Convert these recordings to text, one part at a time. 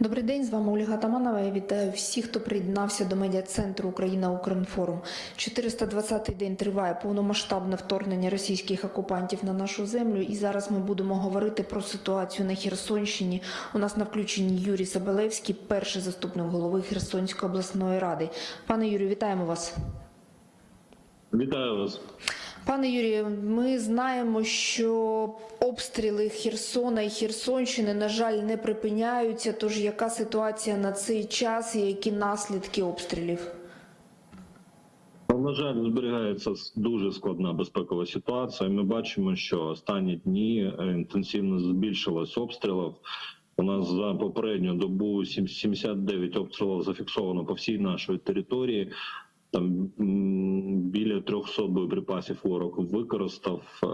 Добрий день, з вами Ольга Таманова. Я вітаю всіх, хто приєднався до медіа-центру Україна Укрінформ. 420-й день триває повномасштабне вторгнення російських окупантів на нашу землю. І зараз ми будемо говорити про ситуацію на Херсонщині. У нас на включенні Юрій Сабалевський, перший заступник голови Херсонської обласної ради. Пане Юрію, вітаємо вас. Вітаю вас. Пане Юрію, ми знаємо, що обстріли Херсона і Херсонщини, на жаль, не припиняються. Тож яка ситуація на цей час і які наслідки обстрілів? На жаль, зберігається дуже складна безпекова ситуація. Ми бачимо, що останні дні е, інтенсивно збільшилось обстрілів. У нас за попередню добу сім- 79 обстрілів зафіксовано по всій нашій території. Там біля 300 боєприпасів ворог використав. Е,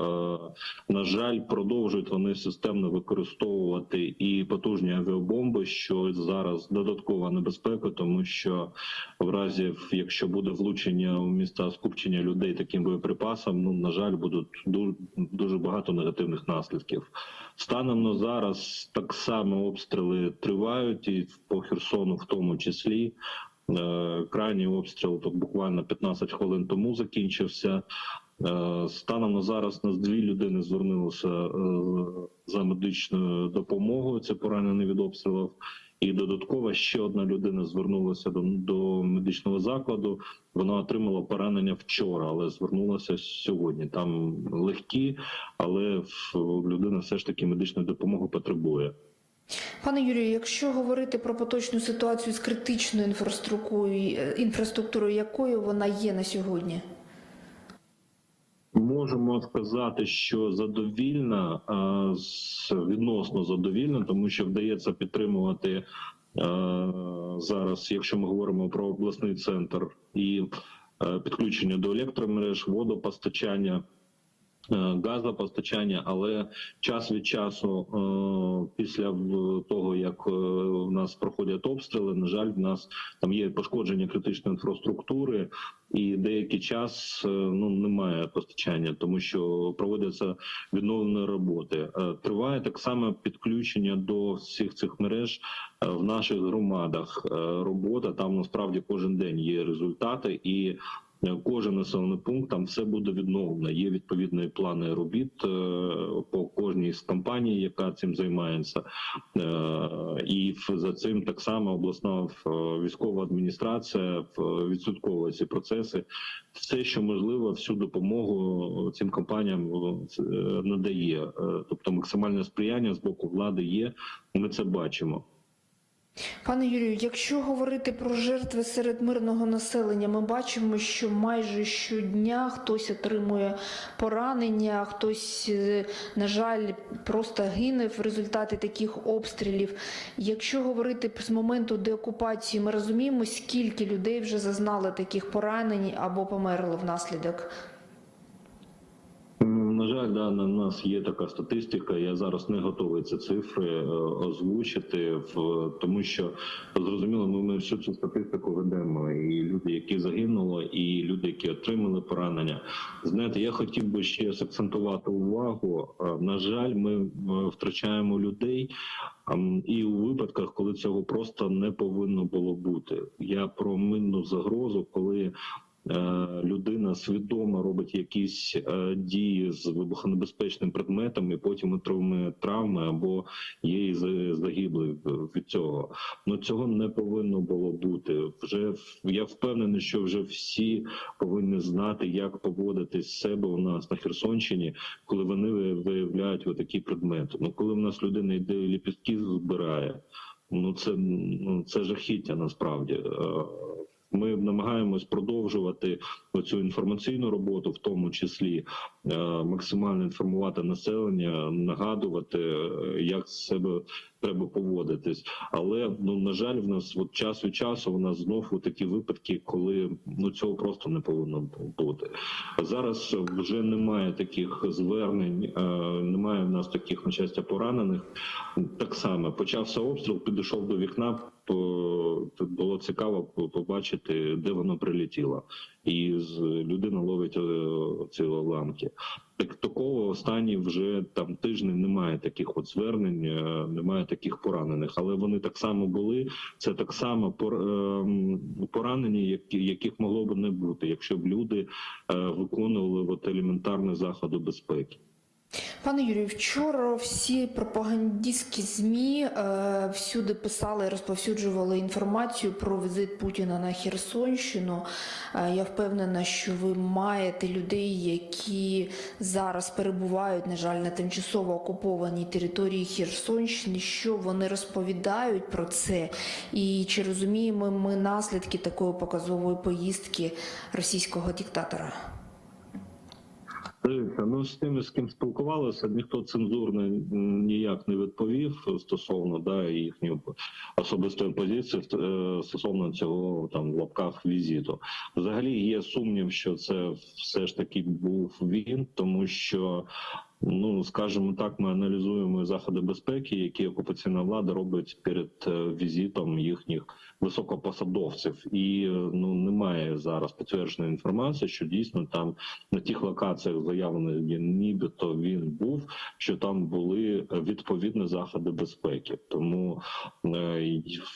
На жаль, продовжують вони системно використовувати і потужні авіабомби, що зараз додаткова небезпека, тому що в разі, якщо буде влучення у міста скупчення людей таким боєприпасом, ну на жаль, будуть дуже, дуже багато негативних наслідків. Станом на зараз так само обстріли тривають, і по Херсону, в тому числі. Е, Крайній обстріл то буквально 15 хвилин тому закінчився. Е, Станом на зараз нас дві людини звернулися е, за медичною допомогою. Це поранені від обстрілів. І додатково ще одна людина звернулася до, до медичного закладу. Вона отримала поранення вчора, але звернулася сьогодні. Там легкі, але людина все ж таки медичної допомоги потребує. Пане Юрію, якщо говорити про поточну ситуацію з критичною інфраструктурою, е, інфраструктурою, якою вона є на сьогодні? Можемо сказати, що задовільна відносно задовільна, тому що вдається підтримувати зараз, якщо ми говоримо про обласний центр і е, підключення до електромереж, водопостачання. Е, Газопостачання, але час від часу, е, після того як е, в нас проходять обстріли, на жаль, в нас там є пошкодження критичної інфраструктури, і деякий час ну немає постачання, тому що проводяться відновлені роботи. Триває так само підключення до всіх цих мереж в наших громадах. Робота там насправді кожен день є результати і. Е, Кожен населений пункт там все буде відновлено. Є відповідні плани робіт е, по кожній з компаній, яка цим займається, Е, і за цим так само обласна військова адміністрація відслідковує ці процеси. Все, що можливо, всю допомогу цим компаніям надає. Тобто максимальне сприяння з боку влади є. Ми це бачимо. Пане Юрію, якщо говорити про жертви серед мирного населення, ми бачимо, що майже щодня хтось отримує поранення, хтось, е, на жаль, просто гине в результаті таких обстрілів. Якщо говорити з моменту деокупації, ми розуміємо, скільки людей вже зазнали таких поранень або померли внаслідок. Жаль, да, на нас є така статистика. Я зараз не готовий ці цифри е, озвучити, в тому що зрозуміло, ми, всю цю статистику ведемо. І люди, які загинули, і люди, які отримали поранення. Знаєте, я хотів би ще акцентувати увагу. Е, На жаль, ми е, втрачаємо людей. І у випадках, коли цього просто не повинно було бути. Я про минну загрозу, коли людина свідомо робить якісь е, дії з вибухонебезпечним предметом, і потім отримує травми або є і за- загиблий від цього. Ну цього не повинно було бути. Вже я впевнений, що вже всі повинні знати, як поводитись себе у нас на Херсонщині, коли вони виявляють отакі предмети. Ну коли в нас людина йде ліпістки збирає. Ну це ну це жахіття насправді. Ми намагаємось продовжувати цю інформаційну роботу, в тому числі е, максимально інформувати населення, нагадувати, е, як себе треба поводитись. Але ну на жаль, в нас от час від часу у нас знову такі випадки, коли ну цього просто не повинно бути. Зараз вже немає таких звернень, е, немає в нас таких на щастя поранених. Так само почався обстріл, підійшов до вікна. по- Було цікаво побачити, де воно прилетіло. і з людина ловить е, ці уламки. Так такого останні вже там тижні немає таких от звернень, е, немає таких поранених, але вони так само були. Це так само ем, поранені, яких могло б не бути, якщо б люди е, виконували от елементарні заходи безпеки. Пане Юрію, вчора всі пропагандистські ЗМІ е, всюди писали розповсюджували інформацію про візит Путіна на Херсонщину. Е, я впевнена, що ви маєте людей, які зараз перебувають, на жаль, на тимчасово окупованій території Херсонщини. Що вони розповідають про це? І чи розуміємо ми наслідки такої показової поїздки російського диктатора? Дивіться, Ну з тими, з ким спілкувалися, ніхто цензурно ніяк не відповів стосовно да їхньої особистої позиції е, стосовно цього там в лапках візиту. Взагалі є сумнів, що це все ж таки був він, тому що. Ну, скажімо так, ми аналізуємо заходи безпеки, які окупаційна влада робить перед е, візитом їхніх високопосадовців, і е, ну немає зараз підтвердженої інформації, що дійсно там на тих локаціях заявлено, нібито він був, що там були е, відповідні заходи безпеки. Тому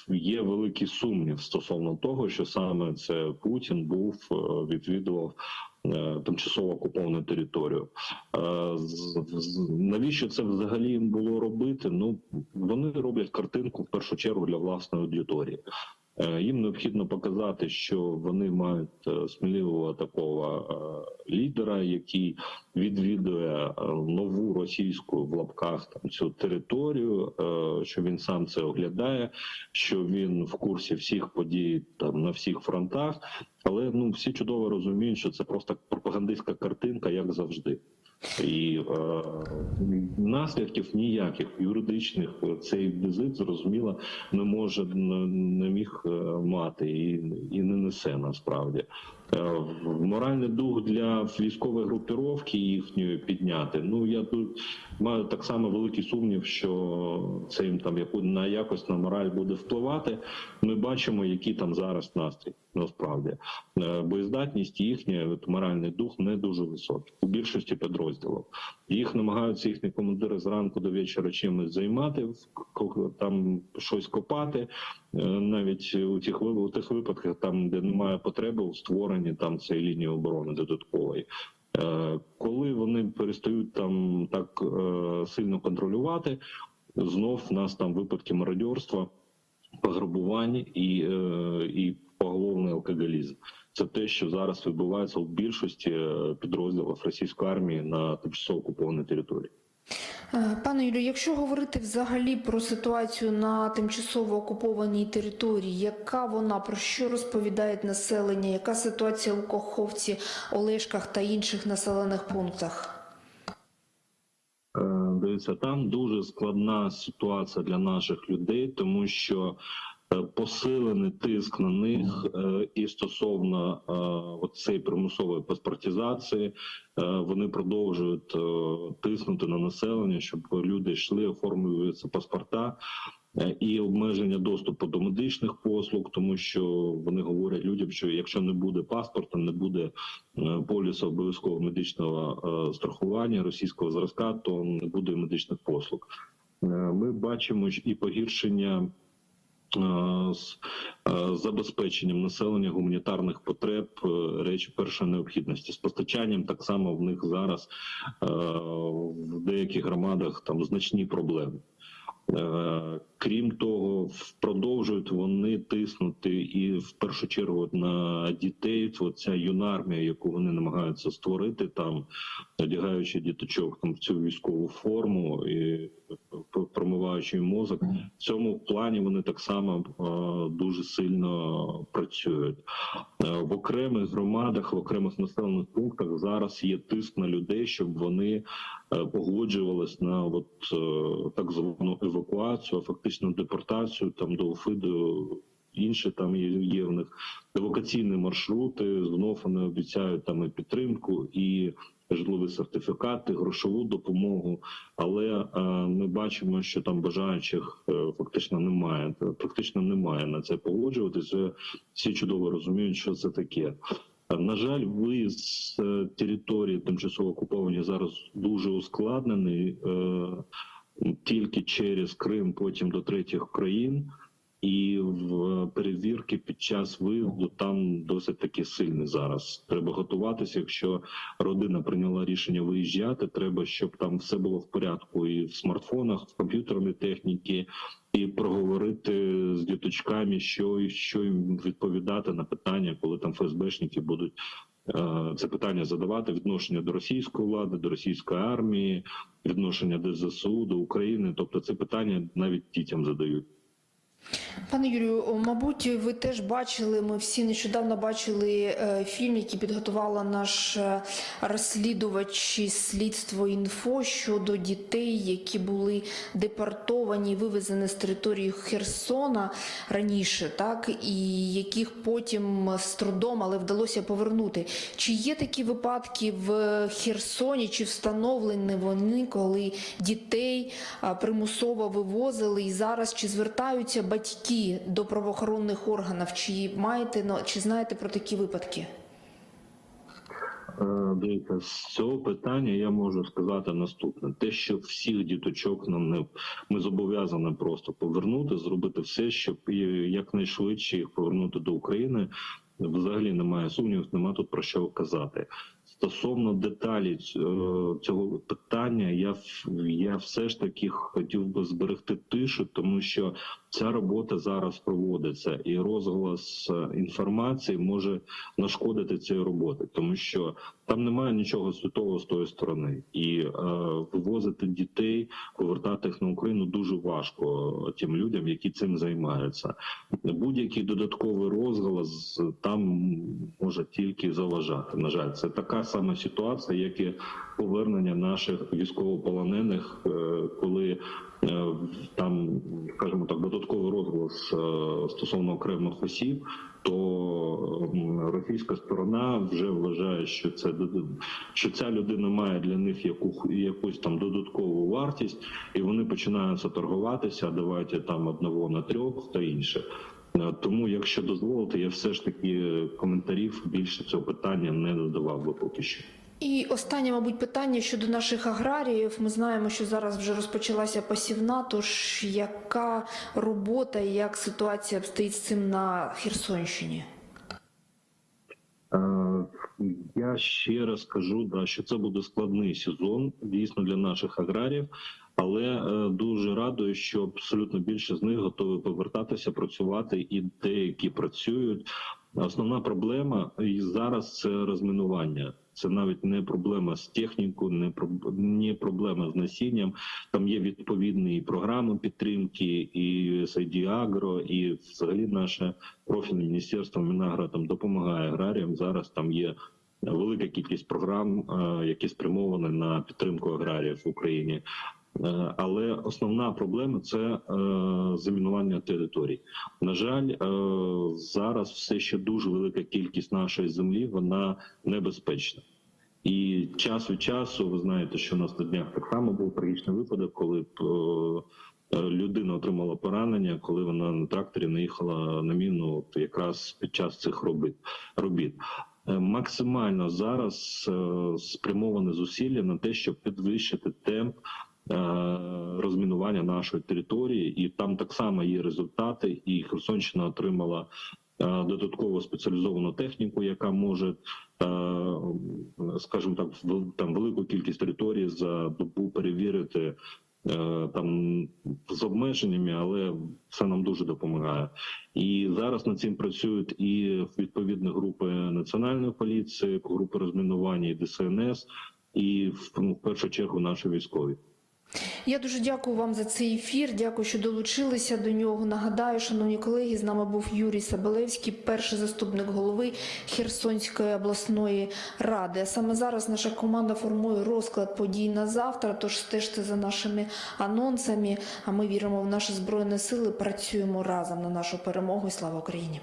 є великий сумнів стосовно того, що саме це Путін був відвідував. Е, Тимчасово окуповану територію. Е, Навіщо це взагалі їм було робити? Ну вони роблять картинку в першу чергу для власної аудиторії. Е, Їм необхідно показати, що вони мають е, сміливого такого е, лідера, який відвідує нову російську в лапках там цю територію, що він сам це оглядає, що він в курсі всіх подій там на всіх фронтах. Але ну всі чудово розуміють, що це просто пропагандистська картинка, як завжди. І е, наслідків ніяких юридичних е, цей візит зрозуміло не може не, міг е, мати і, і не несе насправді. Е, Моральний дух для військової групіровки їхньої підняти. Ну я тут маю так само великий сумнів, що це їм там на якось на мораль буде впливати. Ми бачимо, який там зараз настрій. Насправді Е, боєздатність їхня, моральний дух не дуже високий у більшості підрозділів. Їх намагаються їхні командири зранку до вечора чимось займати, там щось копати. Е, Навіть у тих у тих випадках, там де немає потреби у створенні там цієї лінії оборони додаткової. Е, Коли вони перестають там так е, сильно контролювати, знов в нас там випадки мародьорства, пограбувань і, е, і поголовний алкоголізм. Це те, що зараз відбувається у більшості підрозділів російської армії на тимчасово окупованій території. Е, Пане Юлію, якщо говорити взагалі про ситуацію на тимчасово окупованій території, яка вона про що розповідає населення? Яка ситуація у Коховці, Олешках та інших населених пунктах? Е, Дивіться, там дуже складна ситуація для наших людей, тому що посилений тиск на них е, і стосовно е, цієї примусової паспортизації, е, вони продовжують е, тиснути на населення, щоб люди йшли, оформлюються паспорта. е, І обмеження доступу до медичних послуг, тому що вони говорять людям, що якщо не буде паспорта, не буде е, полісу обов'язкового медичного е, страхування російського зразка, то не буде медичних послуг. Е, Ми бачимо і погіршення е, з е, забезпеченням населення гуманітарних потреб, е, речі першої необхідності з постачанням. Так само в них зараз е, в деяких громадах там значні проблеми. Е, Крім того, продовжують вони тиснути і в першу чергу на дітей. Оця юна армія, яку вони намагаються створити, там одягаючи діточок там в цю військову форму і промиваючи мозок. В цьому плані вони так само дуже сильно працюють. Е, В окремих громадах, в окремих населених пунктах зараз є тиск на людей, щоб вони е, погоджувались на от е, так звану евакуацію, а фактично депортацію там до Уфи, до інші там є, є в них евакуаційні маршрути. Знов вони обіцяють там і підтримку і. Житлові сертифікати, грошову допомогу, але е, ми бачимо, що там бажаючих е, фактично немає. Практично немає на це погоджуватися. Всі чудово розуміють, що це таке. На жаль, виїзд з е, території тимчасово окуповані зараз дуже ускладнений е, тільки через Крим, потім до третіх країн. І в перевірки під час виїзду там досить таки сильні зараз. Треба готуватися. Якщо родина прийняла рішення виїжджати, треба, щоб там все було в порядку і в смартфонах, в комп'ютерній техніці, і проговорити з діточками, що що їм відповідати на питання, коли там ФСБшники будуть е, це питання задавати відношення до російської влади, до російської армії, відношення до ЗСУ, до України. Тобто, це питання навіть дітям задають. Пане Юрію, мабуть, ви теж бачили. Ми всі нещодавно бачили е, фільм, який підготувала наш е, розслідувач слідство інфо щодо дітей, які були депортовані, вивезені з території Херсона раніше, так і яких потім з трудом, але вдалося повернути. Чи є такі випадки в Херсоні, чи встановлені вони, коли дітей примусово вивозили і зараз чи звертаються батьки до правоохоронних органів? Чи маєте чи знаєте про такі випадки? Е, Дивіться, з цього питання я можу сказати наступне: те, що всіх діточок нам не ми зобов'язані просто повернути, зробити все, щоб якнайшвидше їх повернути до України. Взагалі немає сумнівів, немає тут про що казати. Стосовно деталі е, цього питання, я я все ж таки хотів би зберегти тишу, тому що ця робота зараз проводиться, і розголос е, інформації може нашкодити цієї роботи, тому що там немає нічого святого з тої сторони, і е, вивозити дітей, повертати їх на Україну дуже важко тим людям, які цим займаються. Будь-який додатковий розголос там може тільки заважати. На жаль, це така сама ситуація, як і повернення наших військовополонених, е, коли е, там, скажімо так, додатковий розголос е, стосовно окремих осіб, то російська сторона вже вважає, що це що ця людина має для них яку якусь там додаткову вартість, і вони починаються торгуватися. «А Давайте там одного на трьох та інше. Е, Тому, якщо дозволити, я все ж таки коментарів більше цього питання не додавав би поки що. І останнє, мабуть, питання щодо наших аграріїв. Ми знаємо, що зараз вже розпочалася посівна. Тож яка робота, і як ситуація обстоїть з цим на Херсонщині? Е, Я ще раз кажу, да, що це буде складний сезон дійсно для наших аграріїв, але е, дуже радую, що абсолютно більше з них готові повертатися, працювати, і деякі працюють. Основна проблема і зараз це розмінування. Це навіть не проблема з технікою, не не проблема з насінням. Там є відповідні програми підтримки, і Agro, і взагалі наше профільне міністерство Мінагра там допомагає аграріям. Зараз там є велика кількість програм, е, які спрямовані на підтримку аграріїв в Україні. Е, Але основна проблема це е, замінування територій. На жаль, е, зараз все ще дуже велика кількість нашої землі вона небезпечна. І час від часу, ви знаєте, що у нас на днях так само був трагічний випадок, коли людина отримала поранення, коли вона на тракторі наїхала на міну якраз під час цих робіт. Максимально зараз спрямоване зусилля на те, щоб підвищити темп розмінування нашої території, і там так само є результати. І Херсонщина отримала е, додаткову спеціалізовану техніку, яка може, е, скажімо так, там велику кількість території за добу перевірити. е, Там з обмеженнями, але це нам дуже допомагає. І зараз над цим працюють і відповідні групи національної поліції, групи розмінування і ДСНС, і ну, в першу чергу наші військові. Я дуже дякую вам за цей ефір. Дякую, що долучилися до нього. Нагадаю, шановні колеги, з нами був Юрій Сабелевський, перший заступник голови Херсонської обласної ради. А саме зараз наша команда формує розклад подій на завтра. Тож стежте за нашими анонсами. А ми віримо в наші збройні сили. Працюємо разом на нашу перемогу. Слава Україні!